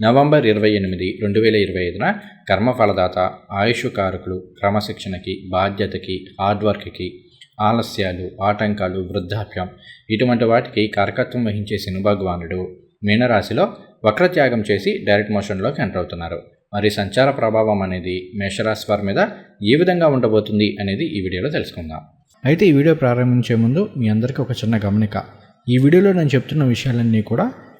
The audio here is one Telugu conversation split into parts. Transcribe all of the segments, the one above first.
నవంబర్ ఇరవై ఎనిమిది రెండు వేల ఇరవై ఐదున కర్మఫలదాత ఆయుషు కారకులు క్రమశిక్షణకి బాధ్యతకి హార్డ్ వర్క్కి ఆలస్యాలు ఆటంకాలు వృద్ధాప్యం ఇటువంటి వాటికి కారకత్వం వహించే శని భగవానుడు మీనరాశిలో వక్రత్యాగం చేసి డైరెక్ట్ మోషన్లోకి ఎంటర్ అవుతున్నారు. మరి సంచార ప్రభావం అనేది మేషరాశి వారి మీద ఏ విధంగా ఉండబోతుంది అనేది ఈ వీడియోలో తెలుసుకుందాం. అయితే ఈ వీడియో ప్రారంభించే ముందు మీ అందరికీ ఒక చిన్న గమనిక. ఈ వీడియోలో నేను చెప్తున్న విషయాలన్నీ కూడా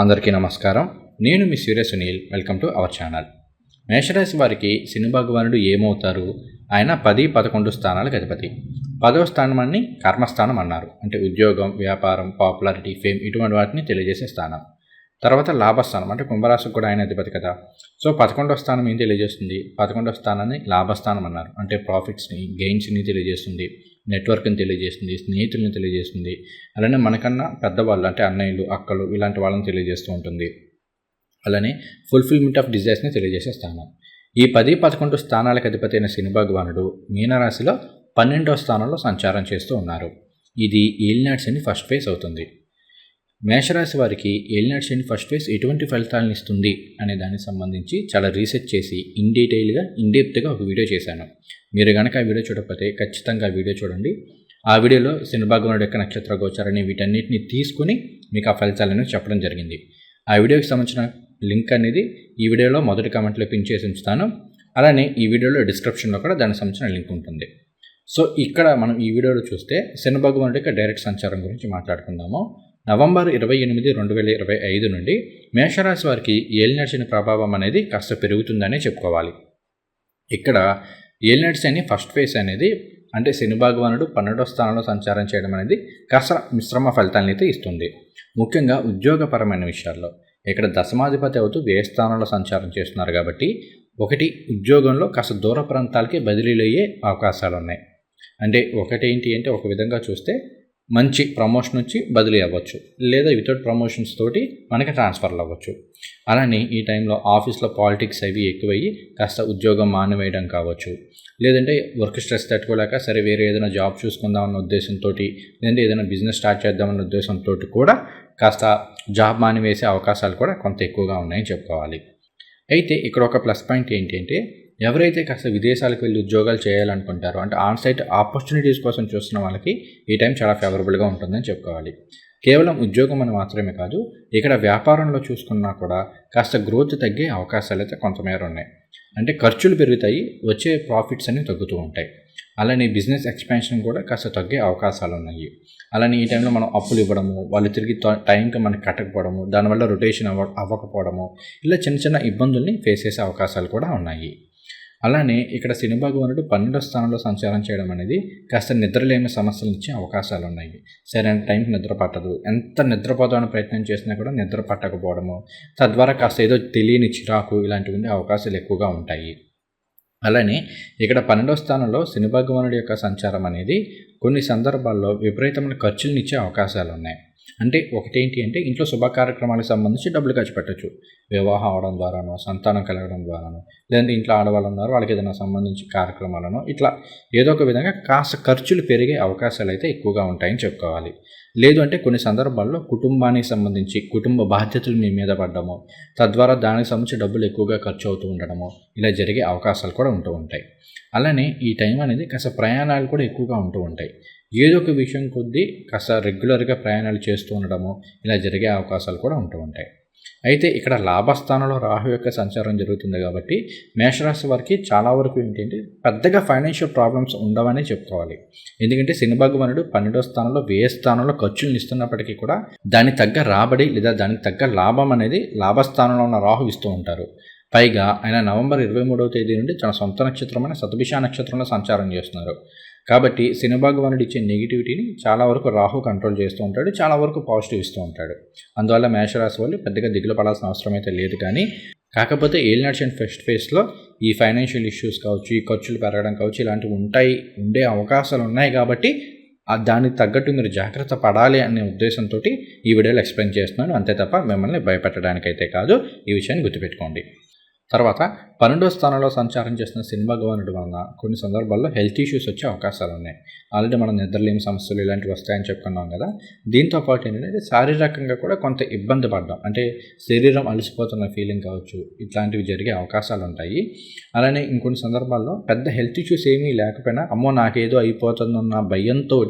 అందరికీ నమస్కారం. నేను మీ Surya Sunil. Welcome to our channel. మేషరాశి వారికి శని భగవానుడు ఏమవుతారు? ఆయన పది పదకొండు స్థానాలకు అధిపతి. పదవ స్థానం అని కర్మస్థానం అన్నారు. అంటే ఉద్యోగం వ్యాపారం పాపులారిటీ ఫేమ్ ఇటువంటి వాటిని తెలియజేసే స్థానం. తర్వాత లాభస్థానం అంటే కుంభరాశికి కూడా ఆయన అధిపతి కదా. సో పదకొండవ స్థానం ఏం తెలియజేస్తుంది? పదకొండవ స్థానాన్ని లాభస్థానం అన్నారు. అంటే ప్రాఫిట్స్ని గెయిన్స్ని తెలియజేస్తుంది. నెట్వర్క్ని తెలియజేస్తుంది స్నేహితుల్ని తెలియజేస్తుంది. అలానే మనకన్నా పెద్దవాళ్ళు అంటే అన్నయ్యలు అక్కలు ఇలాంటి వాళ్ళని తెలియజేస్తూ ఉంటుంది. అలానే ఫుల్ఫిల్మెంట్ ఆఫ్ డిజైర్స్ని తెలియజేసే స్థానం. ఈ పది పదకొండు స్థానాలకు అధిపతి అయిన శని భగవానుడు మీనరాశిలో పన్నెండవ స్థానంలో సంచారం చేస్తూ ఉన్నారు. ఇది ఏలినాడ్ శని ఫస్ట్ ఫేజ్ అవుతుంది. మేషరాశి వారికి ఏలినాడ్ శని ఫస్ట్ ఫేజ్ ఎటువంటి ఫలితాలను ఇస్తుంది అనే దానికి సంబంధించి చాలా రీసెర్చ్ చేసి ఇన్ డీటెయిల్గా ఇన్ డెప్త్గా ఒక వీడియో చేశాను. మీరు కనుక ఆ వీడియో చూడకపోతే ఖచ్చితంగా ఆ వీడియో చూడండి. ఆ వీడియోలో శనిభగవాను యొక్క నక్షత్ర గోచారాన్ని వీటన్నిటిని తీసుకుని మీకు ఆ ఫలితాలను చెప్పడం జరిగింది. ఆ వీడియోకి సంబంధించిన లింక్ అనేది ఈ వీడియోలో మొదటి కామెంట్లో పిన్ చేసి ఉంచుతాను. అలానే ఈ వీడియోలో డిస్క్రిప్షన్లో కూడా దానికి సంబంధించిన లింక్ ఉంటుంది. సో ఇక్కడ మనం ఈ వీడియోలో చూస్తే శని భగవానుడి యొక్క డైరెక్ట్ సంచారం గురించి మాట్లాడుకుందాము. నవంబర్ ఇరవై ఎనిమిది రెండు వేల ఇరవై ఐదు నుండి మేషరాశి వారికి ఏలినడిచిన ప్రభావం అనేది కాస్త పెరుగుతుందనే చెప్పుకోవాలి. ఇక్కడ ఏలినడిచి అని ఫస్ట్ ఫేస్ అనేది అంటే శని భగవానుడు పన్నెండో స్థానంలో సంచారం చేయడం అనేది కాస్త మిశ్రమ ఫలితాలను అయితే ఇస్తుంది. ముఖ్యంగా ఉద్యోగపరమైన విషయాల్లో ఇక్కడ దశమాధిపతి అవుతూ వ్యయ స్థానంలో సంచారం చేస్తున్నారు కాబట్టి ఒకటి ఉద్యోగంలో కాస్త దూర ప్రాంతాలకి బదిలీలు అయ్యే అవకాశాలు ఉన్నాయి అంటే ఒకటి ఏంటి అంటే ఒక విధంగా చూస్తే మంచి ప్రమోషన్ వచ్చి బదిలీ అవ్వచ్చు. లేదా వితౌట్ ప్రమోషన్స్ తోటి మనకి ట్రాన్స్ఫర్లు అవ్వచ్చు. అలానే ఈ టైంలో ఆఫీస్లో పాలిటిక్స్ అవి ఎక్కువయ్యి కాస్త ఉద్యోగం మానివేయడం కావచ్చు. లేదంటే వర్క్ స్ట్రెస్ తట్టుకోలేక సరే వేరే ఏదైనా జాబ్ చూసుకుందామన్న ఉద్దేశంతో లేదంటే ఏదైనా బిజినెస్ స్టార్ట్ చేద్దామన్న ఉద్దేశంతో కూడా కాస్త జాబ్ మానివేసే అవకాశాలు కూడా కొంత ఎక్కువగా ఉన్నాయని చెప్పుకోవాలి. అయితే ఇక్కడ ఒక ప్లస్ పాయింట్ ఏంటంటే ఎవరైతే కాస్త విదేశాలకు వెళ్ళి ఉద్యోగాలు చేయాలనుకుంటారో అంటే ఆన్ సైట్ ఆపర్చునిటీస్ కోసం చూస్తున్న వాళ్ళకి ఈ టైం చాలా ఫేవరబుల్గా ఉంటుందని చెప్పుకోవాలి. కేవలం ఉద్యోగం అని మాత్రమే కాదు ఇక్కడ వ్యాపారంలో చూసుకున్నా కూడా కాస్త గ్రోత్ తగ్గే అవకాశాలు అయితే కొంతమేర ఉన్నాయి. అంటే ఖర్చులు పెరుగుతాయి వచ్చే ప్రాఫిట్స్ అన్ని తగ్గుతూ ఉంటాయి. అలానే బిజినెస్ ఎక్స్పాన్షన్ కూడా కాస్త తగ్గే అవకాశాలు ఉన్నాయి. అలానే ఈ టైంలో మనం అప్పులు ఇవ్వడము వాళ్ళు తిరిగి టైంకి మనకి కట్టకపోవడము దానివల్ల రొటేషన్ అవ్వ అవ్వకపోవడము ఇలా చిన్న చిన్న ఇబ్బందుల్ని ఫేస్ చేసే అవకాశాలు కూడా ఉన్నాయి. అలానే ఇక్కడ శని భగవానుడు పన్నెండో స్థానంలో సంచారం చేయడం అనేది కాస్త నిద్రలేమి సమస్యలు ఇచ్చే అవకాశాలు ఉన్నాయి సరైన టైంకి నిద్ర పట్టదు. ఎంత నిద్రపోదామని ప్రయత్నం చేసినా కూడా నిద్ర పట్టకపోవడము తద్వారా కాస్త ఏదో తెలియని చిరాకు ఇలాంటివి ఉండే అవకాశాలు ఎక్కువగా ఉంటాయి. అలానే ఇక్కడ పన్నెండో స్థానంలో శని భగవానుడి యొక్క సంచారం అనేది కొన్ని సందర్భాల్లో విపరీతమైన ఖర్చులను ఇచ్చే అవకాశాలు ఉన్నాయి అంటే ఒకటేంటి అంటే ఇంట్లో శుభ కార్యక్రమాలకు సంబంధించి డబ్బులు ఖర్చు పెట్టచ్చు. వివాహం అవడం ద్వారానో సంతానం కలగడం ద్వారానో లేదంటే ఇంట్లో ఆడవాళ్ళు ఉన్నారు వాళ్ళకి ఏదైనా సంబంధించి కార్యక్రమాలను ఇట్లా ఏదో ఒక విధంగా కాస్త ఖర్చులు పెరిగే అవకాశాలు అయితే ఎక్కువగా ఉంటాయని చెప్పుకోవాలి. లేదు అంటే కొన్ని సందర్భాల్లో కుటుంబానికి సంబంధించి కుటుంబ బాధ్యతలు మీ మీద పడ్డము తద్వారా దానికి సంబంధించి డబ్బులు ఎక్కువగా ఖర్చు అవుతూ ఉండడము ఇలా జరిగే అవకాశాలు కూడా ఉంటూ ఉంటాయి. అలానే ఈ టైం అనేది కాస్త ప్రయాణాలు కూడా ఎక్కువగా ఉంటూ ఉంటాయి. ఏదో ఒక విషయం కొద్దీ కాస్త రెగ్యులర్గా ప్రయాణాలు చేస్తూ ఉండడము ఇలా జరిగే అవకాశాలు కూడా ఉంటూ ఉంటాయి. అయితే ఇక్కడ లాభస్థానంలో రాహు యొక్క సంచారం జరుగుతుంది కాబట్టి మేషరాశి వారికి చాలా వరకు ఏంటంటే పెద్దగా ఫైనాన్షియల్ ప్రాబ్లమ్స్ ఉండవనే చెప్పుకోవాలి. ఎందుకంటే శనిభగవానుడు పన్నెండో స్థానంలో వ్యయ స్థానంలో ఖర్చులు ఇస్తున్నప్పటికీ కూడా దానికి తగ్గ రాబడి లేదా దానికి తగ్గ లాభం అనేది లాభస్థానంలో ఉన్న రాహు ఇస్తూ ఉంటారు. పైగా ఆయన నవంబర్ ఇరవై మూడవ తేదీ నుండి తన సొంత నక్షత్రమైన సతభిష నక్షత్రంలో సంచారం చేస్తున్నారు. కాబట్టి శని భగవానుడు ఇచ్చే నెగిటివిటీని చాలా వరకు రాహు కంట్రోల్ చేస్తూ ఉంటాడు చాలా వరకు పాజిటివ్ ఇస్తూ ఉంటాడు. అందువల్ల మేషరాశి వాళ్ళు పెద్దగా దిగులు పడాల్సిన అవసరం అయితే లేదు కానీ కాకపోతే ఏలినాడ్స్ అండ్ ఫస్ట్ ఫేస్లో ఈ ఫైనాన్షియల్ ఇష్యూస్ కావచ్చు ఈ ఖర్చులు పెరగడం కావచ్చు ఇలాంటివి ఉంటాయి ఉండే అవకాశాలు ఉన్నాయి కాబట్టి దానికి తగ్గట్టు మీరు జాగ్రత్త పడాలి అనే ఉద్దేశంతో ఈ వీడియోలో ఎక్స్ప్లెయిన్ చేస్తున్నాను. అంతే తప్ప మిమ్మల్ని భయపెట్టడానికైతే కాదు. ఈ విషయాన్ని గుర్తుపెట్టుకోండి. తర్వాత పన్నెండో స్థానంలో సంచారం చేస్తున్న సినిమా భగవానుడి వలన కొన్ని సందర్భాల్లో హెల్త్ ఇష్యూస్ వచ్చే అవకాశాలు ఉన్నాయి. ఆల్రెడీ మనం నిద్రలేని సమస్యలు ఇలాంటివి వస్తాయని చెప్పుకున్నాం కదా. దీంతో పాటు ఏంటంటే శారీరకంగా కూడా కొంత ఇబ్బంది పడ్డాం. అంటే శరీరం అలసిపోతున్న ఫీలింగ్ కావచ్చు ఇట్లాంటివి జరిగే అవకాశాలు ఉంటాయి. అలానే ఇంకొన్ని సందర్భాల్లో పెద్ద హెల్త్ ఇష్యూస్ ఏమీ లేకపోయినా అమ్మో నాకేదో అయిపోతుందన్న భయంతో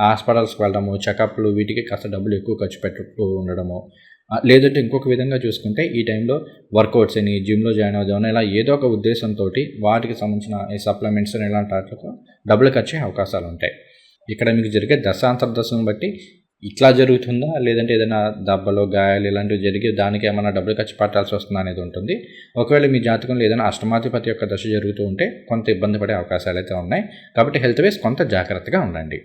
హాస్పిటల్స్కి వెళ్ళడము చెకప్లు వీటికి కాస్త డబ్బులు ఎక్కువ ఖర్చు పెట్టుకుంటూ ఉండడము లేదంటే ఇంకొక విధంగా చూసుకుంటే ఈ టైంలో వర్కౌట్స్ అని జిమ్లో జాయిన్ అవుదామని ఇలా ఏదో ఒక ఉద్దేశంతో వాటికి సంబంధించిన ఈ సప్లిమెంట్స్ అని ఇలాంటి వాటితో డబ్బులు ఖర్చు అవకాశాలు ఉంటాయి. ఇక్కడ మీకు జరిగే దశాంతర్దశను బట్టి ఇట్లా జరుగుతుందా? లేదంటే ఏదైనా దెబ్బలు గాయాలు ఇలాంటివి జరిగి దానికి ఏమైనా డబ్బులు ఖర్చు పెట్టాల్సి వస్తుందా అనేది ఉంటుంది. ఒకవేళ మీ జాతకంలో ఏదైనా అష్టమాధిపతి యొక్క దశ జరుగుతూ ఉంటే కొంత ఇబ్బంది పడే అవకాశాలు అయితే ఉన్నాయి. కాబట్టి హెల్త్ వేస్ కొంత జాగ్రత్తగా ఉండండి.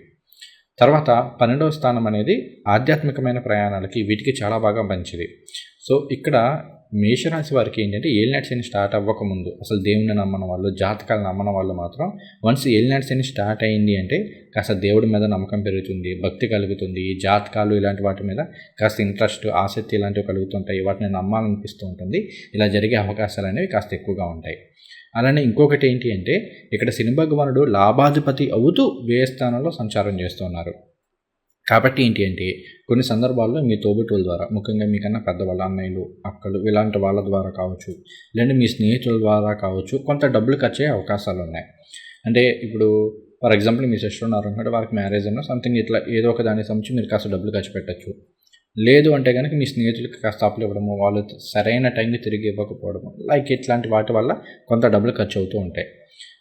తర్వాత పన్నెండవ స్థానం అనేది ఆధ్యాత్మికమైన ప్రయాణాలకి వీటికి చాలా బాగా మంచిది. సో ఇక్కడ మేషరాశి వారికి ఏంటంటే ఏలినాటి శని స్టార్ట్ అవ్వకముందు అసలు దేవుని నమ్మన వాళ్ళు జాతకాలు నమ్మన వాళ్ళు మాత్రం వన్స్ ఏలినాటి శని స్టార్ట్ అయింది అంటే కాస్త దేవుడి మీద నమ్మకం పెరుగుతుంది భక్తి కలుగుతుంది ఈ జాతకాలు ఇలాంటి వాటి మీద కాస్త ఇంట్రెస్ట్ ఆసక్తి ఇలాంటివి కలుగుతుంటాయి వాటిని నమ్మాలనిపిస్తూ ఉంటుంది. ఇలా జరిగే అవకాశాలు అనేవి కాస్త ఎక్కువగా ఉంటాయి. అలానే ఇంకొకటి ఏంటి అంటే ఇక్కడ శని భగవానుడు లాభాధిపతి అవుతూ వ్యయ స్థానంలో సంచారం చేస్తున్నారు కాబట్టి ఏంటి అంటే కొన్ని సందర్భాల్లో మీ తోబుట్టుల ద్వారా ముఖ్యంగా మీకన్నా పెద్దవాళ్ళ అన్నయ్యలు అక్కలు ఇలాంటి వాళ్ళ ద్వారా కావచ్చు లేదంటే మీ స్నేహితుల ద్వారా కావచ్చు కొంత డబ్బులు ఖర్చు అయ్యే అవకాశాలు ఉన్నాయి. అంటే ఇప్పుడు ఫర్ ఎగ్జాంపుల్ మీ సిస్టర్ ఉన్నారు అనుకుంటే వారికి మ్యారేజ్ అయినా సంథింగ్ ఇట్లా ఏదో ఒక దానికి సంబంధించి మీరు కాస్త డబ్బులు ఖర్చు పెట్టచ్చు. లేదు అంటే కనుక మీ స్నేహితులకి కాస్త అప్పులు ఇవ్వడము వాళ్ళు సరైన టైంకి తిరిగి ఇవ్వకపోవడము లైక్ ఇట్లాంటి వాటి వల్ల కొంత డబ్బులు ఖర్చు అవుతూ ఉంటాయి.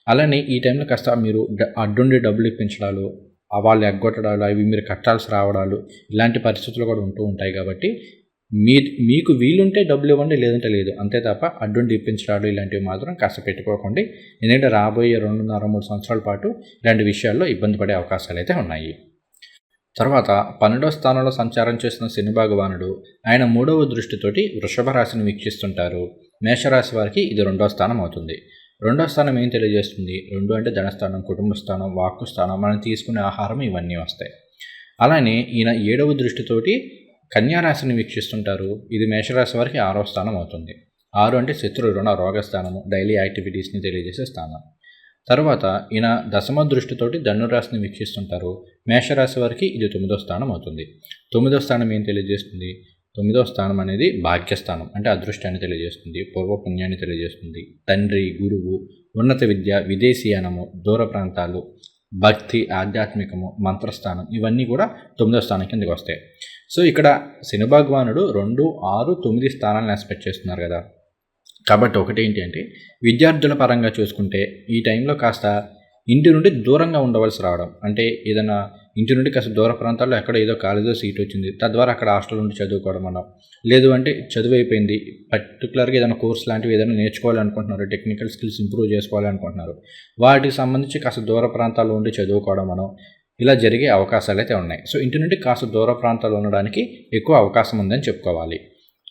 అలానే ఈ టైంలో కాస్త మీరు అడ్డుండి డబ్బులు ఇప్పించడాలు వాళ్ళు ఎగ్గొట్టడాలు అవి మీరు కట్టాల్సి రావడాలు ఇలాంటి పరిస్థితులు కూడా ఉంటూ ఉంటాయి కాబట్టి మీ మీకు వీలుంటే డబ్బులు ఇవ్వండి లేదంటే లేదు. అంతే తప్ప అడ్డుండి ఇప్పించడాలు ఇలాంటివి మాత్రం కాస్త పెట్టుకోకండి. ఎందుకంటే రాబోయే రెండున్నర మూడు సంవత్సరాల పాటు ఇలాంటి విషయాల్లో ఇబ్బంది పడే అవకాశాలు అయితే ఉన్నాయి. తర్వాత పన్నెండవ స్థానంలో సంచారం చేసిన శని భగవానుడు ఆయన మూడవ దృష్టితోటి వృషభ రాశిని వీక్షిస్తుంటారు. మేషరాశి వారికి ఇది రెండవ స్థానం అవుతుంది. రెండవ స్థానం ఏం తెలియజేస్తుంది? రెండు అంటే ధనస్థానం కుటుంబ స్థానం వాక్కు స్థానం మనం తీసుకునే ఆహారం ఇవన్నీ వస్తాయి. అలానే ఈయన ఏడవ దృష్టితోటి కన్యారాశిని వీక్షిస్తుంటారు. ఇది మేషరాశి వారికి ఆరవ స్థానం అవుతుంది. ఆరు అంటే శత్రు రుణ రోగస్థానము డైలీ యాక్టివిటీస్ని తెలియజేసే స్థానం. తర్వాత ఈయన దశమ దృష్టితోటి ధనురాశిని వీక్షిస్తుంటారు. మేషరాశి వారికి ఇది తొమ్మిదో స్థానం అవుతుంది. తొమ్మిదో స్థానం ఏం తెలియజేస్తుంది? తొమ్మిదో స్థానం అనేది భాగ్యస్థానం అంటే అదృష్టాన్ని తెలియజేస్తుంది పూర్వపుణ్యాన్ని తెలియజేస్తుంది. తండ్రి గురువు ఉన్నత విద్య విదేశీయానము దూర ప్రాంతాలు భక్తి ఆధ్యాత్మికము మంత్రస్థానం ఇవన్నీ కూడా తొమ్మిదో స్థానం కిందకి వస్తాయి. సో ఇక్కడ శని భగవానుడు రెండు ఆరు తొమ్మిది స్థానాలను ఎక్స్పెక్ట్ చేస్తున్నారు కదా. కాబట్టి ఒకటి ఏంటి అంటే విద్యార్థుల పరంగా చూసుకుంటే ఈ టైంలో కాస్త ఇంటి నుండి దూరంగా ఉండవలసి రావడం అంటే ఏదైనా ఇంటి నుండి కాస్త దూర ప్రాంతాల్లో ఎక్కడ ఏదో కాలేజీలో సీట్ వచ్చింది. తద్వారా అక్కడ హాస్టల్ నుండి చదువుకోవడం అన్న. లేదు అంటే చదువు అయిపోయింది. పర్టికులర్గా ఏదైనా కోర్స్ లాంటివి ఏదైనా నేర్చుకోవాలనుకుంటున్నారు. టెక్నికల్ స్కిల్స్ ఇంప్రూవ్ చేసుకోవాలనుకుంటున్నారు. వాటికి సంబంధించి కాస్త దూర ప్రాంతాల్లో ఉండి చదువుకోవడం మనం ఇలా జరిగే అవకాశాలు అయితే ఉన్నాయి. సో ఇంటి నుండి కాస్త దూర ప్రాంతాలు ఉండడానికి ఎక్కువ అవకాశం ఉందని చెప్పుకోవాలి.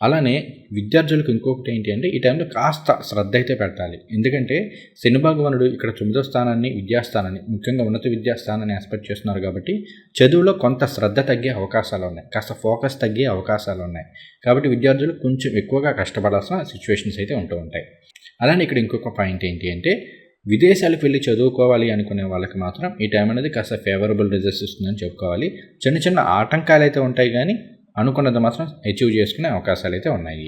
అలానే విద్యార్థులకు ఇంకొకటి ఏంటి అంటే ఈ టైంలో కాస్త శ్రద్ధ అయితే పెట్టాలి. ఎందుకంటే శని భగవానుడు ఇక్కడ తొమ్మిదో స్థానాన్ని విద్యాస్థానాన్ని ముఖ్యంగా ఉన్నత విద్యాస్థానాన్ని ఆస్పెక్ట్ చేస్తున్నారు కాబట్టి చదువులో కొంత శ్రద్ధ తగ్గే అవకాశాలు ఉన్నాయి. కాస్త ఫోకస్ తగ్గే అవకాశాలు ఉన్నాయి. కాబట్టి విద్యార్థులు కొంచెం ఎక్కువగా కష్టపడాల్సిన సిచ్యువేషన్స్ అయితే ఉంటూ ఉంటాయి. అలానే ఇక్కడ ఇంకొక పాయింట్ ఏంటి అంటే విదేశాలకు వెళ్ళి చదువుకోవాలి అనుకునే వాళ్ళకి మాత్రం ఈ టైం అనేది కాస్త ఫేవరబుల్ రిజల్ట్స్ ఇస్తుందని చెప్పుకోవాలి. చిన్న చిన్న ఆటంకాలు అయితే ఉంటాయి కానీ అనుకున్నది మాత్రం అచీవ్ చేసుకునే అవకాశాలు అయితే ఉన్నాయి.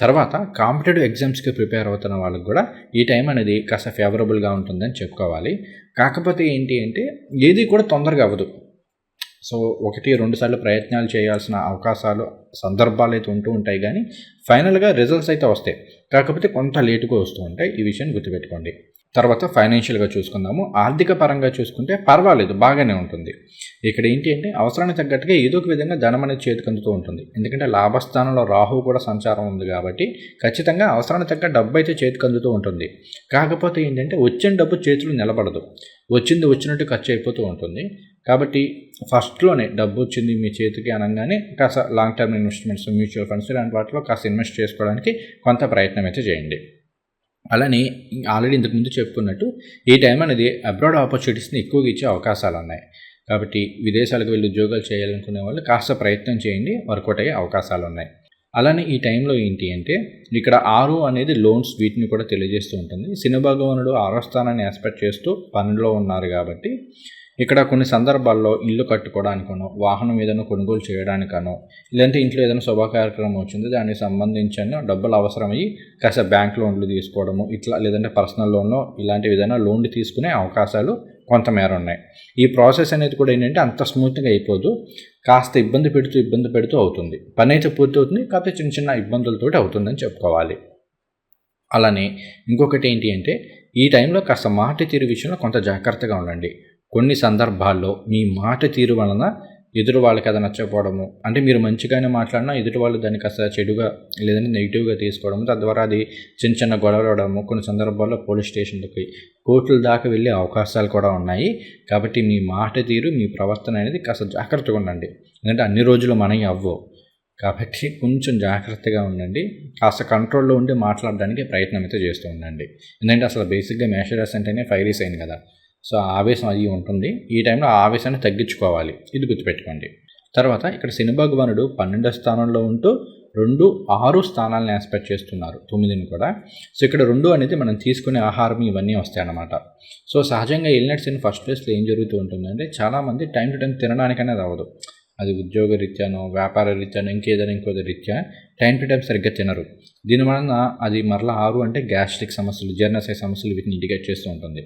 తర్వాత కాంపిటేటివ్ ఎగ్జామ్స్కి ప్రిపేర్ అవుతున్న వాళ్ళకి కూడా ఈ టైం అనేది కాస్త ఫేవరబుల్గా ఉంటుందని చెప్పుకోవాలి. కాకపోతే ఏంటి అంటే ఏది కూడా తొందరగా అవ్వదు. సో ఒకటి రెండు సార్లు ప్రయత్నాలు చేయాల్సిన అవకాశాలు సందర్భాలు అయితే ఉంటూ ఉంటాయి కానీ ఫైనల్గా రిజల్ట్స్ అయితే వస్తాయి. కాకపోతే కొంత లేటుగా వస్తూ ఉంటాయి. ఈ విషయాన్ని గుర్తుపెట్టుకోండి. తర్వాత ఫైనాన్షియల్గా చూసుకుందాము. ఆర్థిక పరంగా చూసుకుంటే పర్వాలేదు బాగానే ఉంటుంది. ఇక్కడ ఏంటి అంటే అవసరానికి తగ్గట్టుగా ఏదో ఒక విధంగా ధనం అనేది చేతికి అందుతూ ఉంటుంది. ఎందుకంటే లాభస్థానంలో రాహు కూడా సంచారం ఉంది కాబట్టి ఖచ్చితంగా అవసరానికి తగ్గ డబ్బు అయితే చేతికి అందుతూ ఉంటుంది. కాకపోతే ఏంటంటే వచ్చిన డబ్బు చేతులు నిలబడదు. వచ్చింది వచ్చినట్టు ఖర్చు అయిపోతూ ఉంటుంది. కాబట్టి ఫస్ట్లోనే డబ్బు వచ్చింది మీ చేతికి అనగానే కాస్త long term investments mutual funds ఇలాంటి వాటిలో కాస్త ఇన్వెస్ట్ చేసుకోవడానికి కొంత ప్రయత్నం అయితే చేయండి. అలానే ఆల్రెడీ ఇంతకుముందు చెప్పుకున్నట్టు ఈ టైం అనేది అబ్రాడ్ ఆపర్చునిటీస్ని ఎక్కువగా ఇచ్చే అవకాశాలు ఉన్నాయి. కాబట్టి విదేశాలకు వెళ్ళి ఉద్యోగాలు చేయాలనుకునే వాళ్ళు కాస్త ప్రయత్నం చేయండి వర్కౌట్ అయ్యే అవకాశాలు ఉన్నాయి. అలానే ఈ టైంలో ఏంటి అంటే ఇక్కడ ఆరు అనేది లోన్స్ వీటిని కూడా తెలియజేస్తూ ఉంటుంది. సినిమా భగవానుడు ఆరో స్థానాన్ని ఎక్స్పెక్ట్ చేస్తూ పనిలో ఉన్నారు కాబట్టి ఇక్కడ కొన్ని సందర్భాల్లో ఇల్లు కట్టుకోవడానికనో వాహనం ఏదైనా కొనుగోలు చేయడానికనో లేదంటే ఇంట్లో ఏదైనా శుభ కార్యక్రమం వచ్చింది దానికి సంబంధించిన డబ్బులు అవసరమయ్యి కాస్త బ్యాంక్ లోన్లు తీసుకోవడము ఇట్లా లేదంటే పర్సనల్ లోన్లో ఇలాంటివి ఏదైనా లోన్లు తీసుకునే అవకాశాలు కొంతమేర ఉన్నాయి. ఈ ప్రాసెస్ అనేది కూడా ఏంటంటే అంత స్మూత్గా అయిపోదు. కాస్త ఇబ్బంది పెడుతూ ఇబ్బంది పెడుతూ అవుతుంది. పని అయితే పూర్తి అవుతుంది కాకపోతే చిన్న చిన్న ఇబ్బందులతోటి అవుతుందని చెప్పుకోవాలి. అలానే ఇంకొకటి ఏంటి అంటే ఈ టైంలో కాస్త మాట తీరు విషయంలో కొంత జాగ్రత్తగా ఉండండి. కొన్ని సందర్భాల్లో మీ మాట తీరు వలన ఎదురు వాళ్ళకి అది నచ్చకపోవడము. అంటే మీరు మంచిగానే మాట్లాడినా ఎదుటి వాళ్ళు దాన్ని కాస్త చెడుగా లేదంటే నెగిటివ్గా తీసుకోవడము. తద్వారా అది చిన్న చిన్న గొడవలు అవడము. కొన్ని సందర్భాల్లో పోలీస్ స్టేషన్లకి కోర్టుల దాకా వెళ్ళే అవకాశాలు కూడా ఉన్నాయి. కాబట్టి మీ మాట తీరు మీ ప్రవర్తన అనేది కాస్త జాగ్రత్తగా ఉండండి. ఎందుకంటే అన్ని రోజులు మనవి అవ్వవు. కాబట్టి కొంచెం జాగ్రత్తగా ఉండండి. కాస్త కంట్రోల్లో ఉండి మాట్లాడడానికి ప్రయత్నం అయితే చేస్తూ ఉండండి. ఎందుకంటే అసలు బేసిక్గా మేషరాశి అంటేనే ఫైరీస్ అయింది కదా. సో ఆవేశం అది ఉంటుంది. ఈ టైంలో ఆవేశాన్ని తగ్గించుకోవాలి. ఇది గుర్తుపెట్టుకోండి. తర్వాత ఇక్కడ శని భగవానుడు పన్నెండో స్థానంలో ఉంటూ రెండు ఆరు స్థానాలను ఎక్స్పెక్ట్ చేస్తున్నారు. తొమ్మిదిని కూడా. సో ఇక్కడ రెండు అనేది మనం తీసుకునే ఆహారం ఇవన్నీ వస్తాయి అన్నమాట సో సహజంగా ఎల్నెట్స్ ఇన్ ఫస్ట్ ప్లేస్లో ఏం జరుగుతూ ఉంటుందంటే చాలామంది టైం టు టైం తినడానికనేది రావదు. అది ఉద్యోగ రీత్యానో వ్యాపార రీత్యానో ఇంకేదైనా ఇంకో రీత్యా టైం టు టైం సరిగ్గా తినరు. దీని వలన అది మరలా ఆరు అంటే గ్యాస్ట్రిక్ సమస్యలు జీర్ణశయ సమస్యలు వీటిని ఇండికేట్ చేస్తూ ఉంటుంది.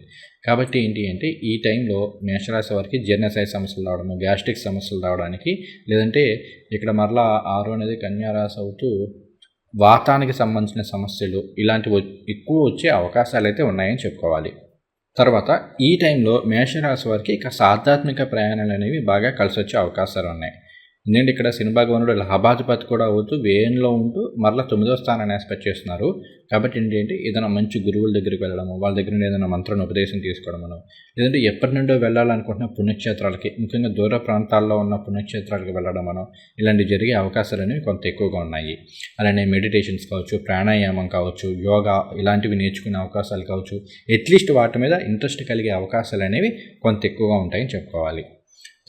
కాబట్టి ఏంటి అంటే ఈ టైంలో మేషరాశి వారికి జీర్ణశయ సమస్యలు రావడము గ్యాస్ట్రిక్ సమస్యలు రావడానికి లేదంటే ఇక్కడ మరలా ఆరు అనేది కన్యారాశి అవుతూ వాతానికి సంబంధించిన సమస్యలు ఇలాంటివి ఎక్కువ వచ్చే అవకాశాలు అయితే ఉన్నాయని చెప్పుకోవాలి. తర్వాత ఈ టైంలో మేషరాశి వారికి ఇక ఆధ్యాత్మిక ప్రయాణాలు అనేవి బాగా కలిసి వచ్చే అవకాశాలు ఉన్నాయి. ఎందుకంటే ఇక్కడ సినిమా భగవానుడు లాభాధిపతి కూడా అవుతూ వేయంలో ఉంటూ మరలా తొమ్మిదో స్థానాన్ని ఆస్పెక్ట్ చేస్తున్నారు. కాబట్టి ఏంటంటే ఏదైనా మంచి గురువుల దగ్గరికి వెళ్ళడము వాళ్ళ దగ్గర నుండి ఏదైనా మంత్రాన్ని ఉపదేశం తీసుకోవడము లేదంటే ఎప్పటి నుండో వెళ్ళాలనుకుంటున్న పుణ్యక్షేత్రాలకి ముఖ్యంగా దూర ప్రాంతాల్లో ఉన్న పుణ్యక్షేత్రాలకు వెళ్ళడమనో ఇలాంటివి జరిగే అవకాశాలు అనేవి కొంత ఎక్కువగా ఉన్నాయి. అలానే మెడిటేషన్స్ కావచ్చు ప్రాణాయామం కావచ్చు యోగా ఇలాంటివి నేర్చుకునే అవకాశాలు కావచ్చు. అట్లీస్ట్ వాటి మీద ఇంట్రెస్ట్ కలిగే అవకాశాలు అనేవి కొంత ఎక్కువగా ఉంటాయని చెప్పుకోవాలి.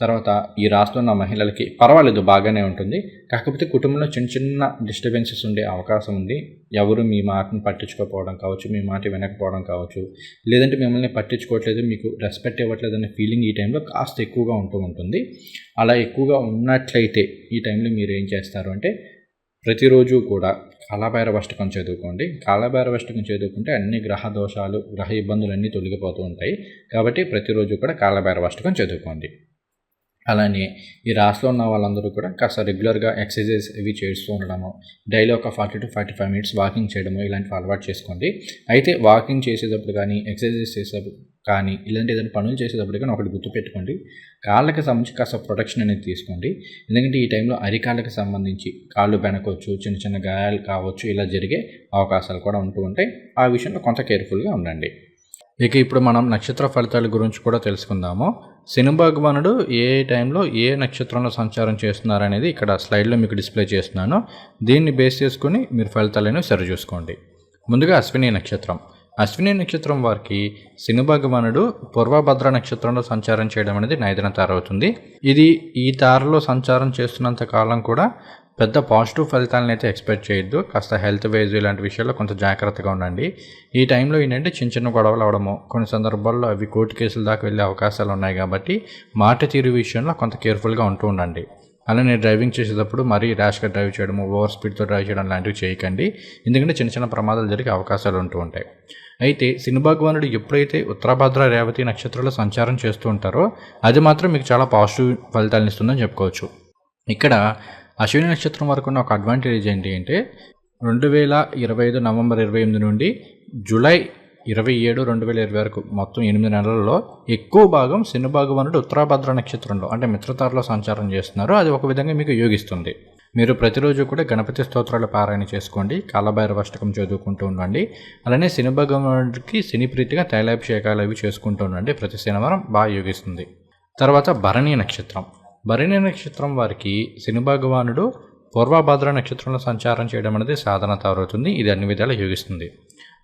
తర్వాత ఈ రాష్ట్రంలో ఉన్న మహిళలకి పర్వాలేదు బాగానే ఉంటుంది. కాకపోతే కుటుంబంలో చిన్న చిన్న డిస్టర్బెన్సెస్ ఉండే అవకాశం ఉంది. ఎవరు మీ మాటను పట్టించుకోకపోవడం కావచ్చు మీ మాట వినకపోవడం కావచ్చు లేదంటే మిమ్మల్ని పట్టించుకోవట్లేదు మీకు రెస్పెక్ట్ ఇవ్వట్లేదు అనే ఫీలింగ్ ఈ టైంలో కాస్త ఎక్కువగా ఉంటూ ఉంటుంది. అలా ఎక్కువగా ఉన్నట్లయితే ఈ టైంలో మీరు ఏం చేస్తారు అంటే ప్రతిరోజు కూడా కాలభైరవ అష్టకం చదువుకోండి. కాలభైరవ అష్టకం చదువుకుంటే అన్ని గ్రహ దోషాలు గ్రహ ఇబ్బందులు అన్నీ తొలగిపోతూ ఉంటాయి. కాబట్టి ప్రతిరోజు కూడా కాలభైరవ అష్టకం చదువుకోండి. అలానే ఈ రాష్ట్రంలో ఉన్న వాళ్ళందరూ కూడా కాస్త రెగ్యులర్గా ఎక్సర్సైజ్ ఇవి చేస్తూ ఉండడము డైలీ ఒక forty to forty five minutes walking చేయడము ఇలాంటివి అలవాటు చేసుకోండి. అయితే వాకింగ్ చేసేటప్పుడు కానీ ఎక్సర్సైజ్ చేసేటప్పుడు కానీ ఇలాంటి ఏదైనా పనులు చేసేటప్పుడు కానీ ఒకటి గుర్తుపెట్టుకోండి కాళ్ళకి సంబంధించి కాస్త ప్రొటెక్షన్ అనేది తీసుకోండి. ఎందుకంటే ఈ టైంలో అరికాళ్ళకి సంబంధించి కాళ్ళు బెనకొచ్చు చిన్న చిన్న గాయాలు కావచ్చు ఇలా జరిగే అవకాశాలు కూడా ఉంటూ ఉంటాయి. ఆ విషయంలో కొంత కేర్ఫుల్గా ఉండండి. ఇక ఇప్పుడు మనం నక్షత్ర ఫలితాల గురించి కూడా తెలుసుకుందాము. శని భగవానుడు ఏ టైంలో ఏ నక్షత్రంలో సంచారం చేస్తున్నారు అనేది ఇక్కడ స్లైడ్లో మీకు డిస్ప్లే చేస్తున్నాను. దీన్ని బేస్ చేసుకుని మీరు ఫలితాలను సరి చూసుకోండి. ముందుగా అశ్విని నక్షత్రం. అశ్విని నక్షత్రం వారికి శని భగవానుడు పూర్వభద్ర నక్షత్రంలో సంచారం చేయడం అనేది నైదన తార అవుతుంది ఇది ఈ తారలో సంచారం చేస్తున్నంత కాలం కూడా పెద్ద పాజిటివ్ ఫలితాలను అయితే ఎక్స్పెక్ట్ చేయొద్దు. కాస్త హెల్త్ వైజ్ ఇలాంటి విషయాల్లో కొంత జాగ్రత్తగా ఉండండి. ఈ టైంలో ఏంటంటే చిన్న చిన్న గొడవలు అవడము కొన్ని సందర్భాల్లో అవి కోర్టు కేసుల దాకా వెళ్ళే అవకాశాలు ఉన్నాయి కాబట్టి మాట తీరు విషయంలో కొంత కేర్ఫుల్గా ఉంటూ ఉండండి. అలానే డ్రైవింగ్ చేసేటప్పుడు మరీ ర్యాష్గా డ్రైవ్ చేయడము ఓవర్ స్పీడ్తో డ్రైవ్ చేయడం లాంటివి చేయకండి. ఎందుకంటే చిన్న చిన్న ప్రమాదాలు జరిగే అవకాశాలు ఉంటూ ఉంటాయి. అయితే శని భగవానుడు ఎప్పుడైతే ఉత్తరాభద్ర రేవతి నక్షత్రంలో సంచారం చేస్తూ ఉంటారో అది మాత్రం మీకు చాలా పాజిటివ్ ఫలితాలను ఇస్తుందని చెప్పుకోవచ్చు. ఇక్కడ అశ్విని నక్షత్రం వరకు ఉన్న ఒక అడ్వాంటేజ్ ఏంటి అంటే రెండు వేల ఇరవై ఐదు నవంబర్ ఇరవై ఎనిమిది నుండి జూలై ఇరవై ఏడు రెండు వేల ఇరవై వరకు మొత్తం ఎనిమిది నెలల్లో ఎక్కువ భాగం శనిభాగవనుడు ఉత్తరాభద్ర నక్షత్రంలో అంటే మిత్రతారలో సంచారం చేస్తున్నారు. అది ఒక విధంగా మీకు యోగిస్తుంది. మీరు ప్రతిరోజు కూడా గణపతి స్తోత్రాలు పారాయణ చేసుకోండి. కాలభైరవ అష్టకం చదువుకుంటూ ఉండండి. అలానే శనిభాగవనుడికి శని ప్రీతిగా తైలాభిషేకాలు అవి చేసుకుంటూ ఉండండి. ప్రతి శనివారం బాగా యోగిస్తుంది. తర్వాత భరణి నక్షత్రం. భరణి నక్షత్రం వారికి శని భగవానుడు పూర్వభద్ర నక్షత్రంలో సంచారం చేయడం అనేది సాధన తారవుతుంది ఇది అన్ని విధాలు యోగిస్తుంది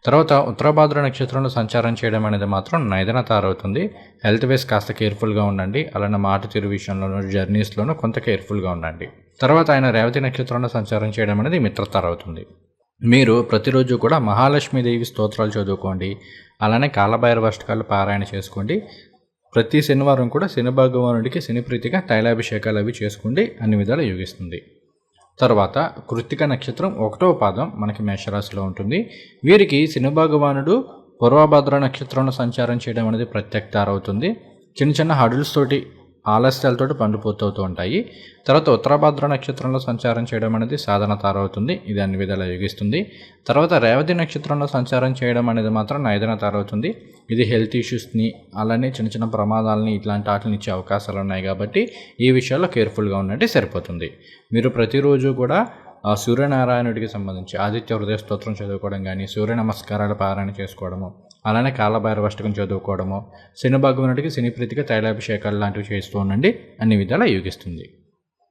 తర్వాత ఉత్తరభాద్ర నక్షత్రంలో సంచారం చేయడం అనేది మాత్రం నైదన తారవుతుంది హెల్త్ వేస్ కాస్త కేర్ఫుల్గా ఉండండి. అలానే మాట తీరు విషయంలోనూ జర్నీస్లోనూ కొంత కేర్ఫుల్గా ఉండండి. తర్వాత ఆయన రేవతి నక్షత్రంలో సంచారం చేయడం అనేది మిత్రతారవుతుంది మీరు ప్రతిరోజు కూడా మహాలక్ష్మీదేవి స్తోత్రాలు చదువుకోండి. అలానే కాలభైరవ అష్టకాలు పారాయణ చేసుకోండి. ప్రతి శనివారం కూడా శని భగవానుడికి ప్రీతిగా తైలాభిషేకాలు అవి చేసుకుండి అన్ని విధాలు యోగిస్తుంది. తర్వాత కృత్తిక నక్షత్రం ఒకటవ పాదం మనకి మేషరాశిలో ఉంటుంది. వీరికి శని భగవానుడు పూర్వభద్ర నక్షత్రంలో సంచారం చేయడం అనేది ప్రత్యక్తారవుతుంది చిన్న చిన్న హడుల్స్ తోటి ఆలస్యాలతోటి పండిపోతూ ఉంటాయి. తర్వాత ఉత్తరభద్ర నక్షత్రంలో సంచారం చేయడం అనేది సాధన తారవుతుంది. ఇది అన్ని విధాలా యోగిస్తుంది. తర్వాత రేవతి నక్షత్రంలో సంచారం చేయడం అనేది మాత్రం నైదన తారవుతుంది. ఇది హెల్త్ ఇష్యూస్ని అలానే చిన్న చిన్న ప్రమాదాలని ఇట్లాంటి వాటిని ఇచ్చే అవకాశాలు ఉన్నాయి కాబట్టి ఈ విషయాల్లో కేర్ఫుల్గా ఉన్నట్టు సరిపోతుంది. మీరు ప్రతిరోజు కూడా సూర్యనారాయణుడికి సంబంధించి ఆదిత్య హృదయ స్తోత్రం చదువుకోవడం కానీ సూర్య నమస్కారాలు పారాయణ చేసుకోవడము అలానే కాలభైరవ అష్టకం చదువుకోవడము శని భగవానుడికి శని ప్రీతిగా తైలాభిషేకాలు లాంటివి చేస్తూ ఉండండి. అన్ని విధాలా యోగిస్తుంది.